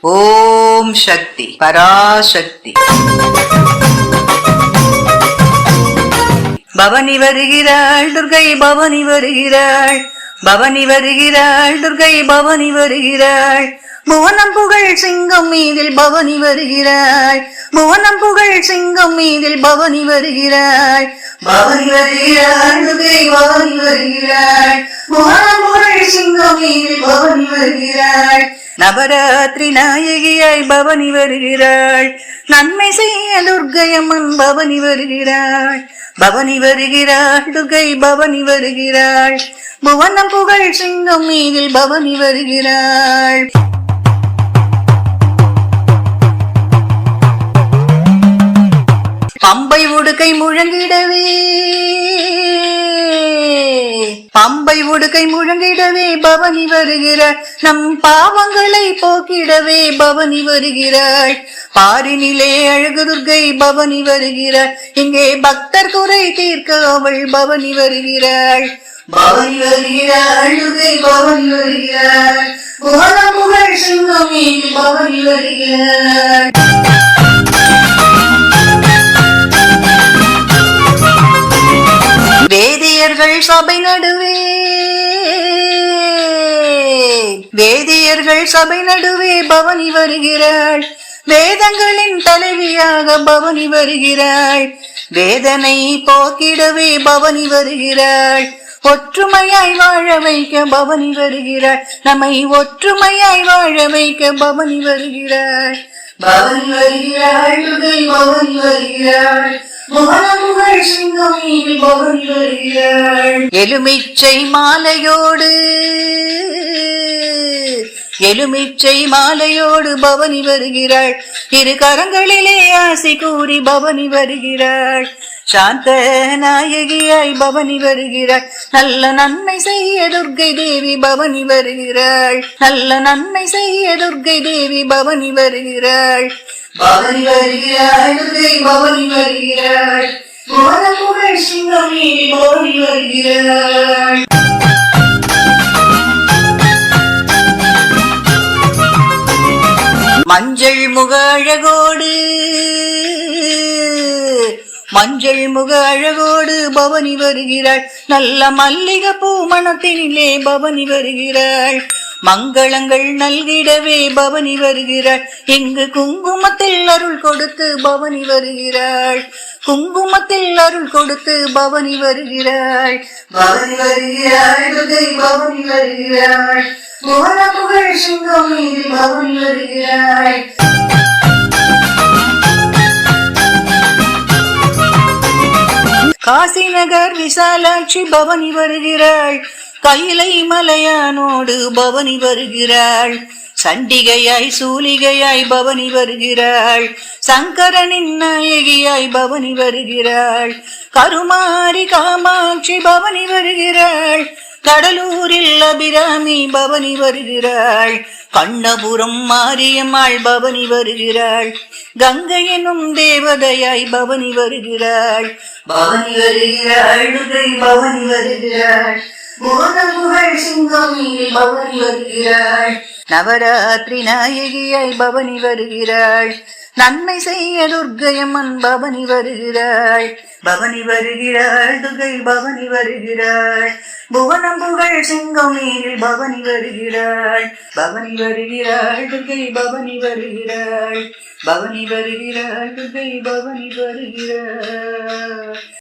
ஓம் சக்தி பராசக்தி. பவனி வருகிறாள் துர்கை பவனி வருகிறாள். பவனி வருகிறாள் துர்கை பவனி வருகிறாள். புவனம் புகழ் சிங்கம் மீதில் பவனி வருகிறாள். புவனம் புகழ் சிங்கம் மீதில் பவனி வருகிறாள். பவனி வருகிறாள் துர்கை பவனி வருகிறாள். புவனம் சிங்கம் பவனி வருகிறாள் நவராத்திரி நாயகியாய் பவனி வருகிறாள் நன்மை செய்ய துர்க்கையம்மன் பவனி வருகிறாள் பவனி வருகிறாள் துர்கை பவனி வருகிறாள் புவனம் புகழ் சிங்கம் மீதில் பவனி வருகிறாள் பம்பை உடுக்கை முழங்கிடவே பம்பை உடுக்கை முழங்கிடவே பவனி வருகிறாள் நம் பாவங்களை போக்கிடவே பவனி வருகிறாள். பாரினிலே அழகு துர்கை பவனி வருகிறாள் இங்கே பக்தர் குறை தீர்க்க அவள் பவனி வருகிறாள். பவனி வருகிறாள் பவனி வருகிறாள். புகழ புகழ் சிங்கமே பவனி வருகிறாள்? வேதியர்கள் சபை நடுவே பவனி வருகிறாள். வேதங்களின் தலைவியாக பவனி வருகிறாள். வேதனை போக்கிடவே பவனி வருகிறாள். ஒற்றுமையாய் வாழ வைக்க பவனி வருகிறாள். நம்மை ஒற்றுமையாய் வாழ வைக்க பவனி வருகிறாள். பவனி வருகிறாள் பவனி வருகிறாள். பவனி வருகிறாள். எலுமிச்சை மாலையோடு எலுமிச்சை மாலையோடு பவனி வருகிறாள். இரு கரங்களிலே ஆசை கூறி பவனி வருகிறாள். சாந்த நாயகியாய் பவனி வருகிறாள். நல்ல நன்மை செய்ய துர்கை தேவி பவனி வருகிறாள். நல்ல நன்மை செய்ய துர்கை தேவி பவனி வருகிறாள். பவனி வருகிறாள் துர்க்கை பவனி வருகிறாள். மோனமுகள் சிங்கமே பவனி வருகிறாள். முக அழகோடு மஞ்சள் முக அழகோடு பவனி வருகிறாள். நல்ல மல்லிக பூ மனத்தினிலே பவனி வருகிறாள். மங்களங்கள் நல்கிடவே பவனி வருகிறாள். இங்கு குங்குமத்தில் அருள் கொடுத்து பவனி வருகிறாள். குங்குமத்தில் அருள் கொடுத்து பவனி வருகிறாள். பவனி வருகிறாள் பவனி வருகிறாள். சிங்கம் காசி நகர் விசாலாட்சி பவனி வருகிறாள். கைலை மலையானோடு பவனி வருகிறாள். சண்டிகையாய் சூலிகையாய் பவனி வருகிறாள். சங்கரனின் நாயகியாய் பவனி வருகிறாள். கருமாரி காமாட்சி பவனி வருகிறாள். கடலூரில் அபிராமி பவனி வருகிறாள். கண்ணபுரம் மாரியம்மாள் பவனி வருகிறாள். கங்கை எனும் தேவதையாய் பவனி வருகிறாள். பவனி வருகிறாள் பவனி வருகிறாள். புகழ் சிங்கமில் பவனி வருகிறாள். நவராத்திரி நாயகியாய் பவனி வருகிறாள். நன்மை செய்ய துர்க்கையம்மன் பவனி வருகிறாள். பவனி வருகிறாள் துகை பவனி வருகிறாள். புவனம் புகழ் சிங்கமேனில் பவனி வருகிறாள். பவனி வருகிறாள் துர்கை பவனி வருகிறாள். பவனி வருகிறாள் துர்கை பவனி வருகிறாள்.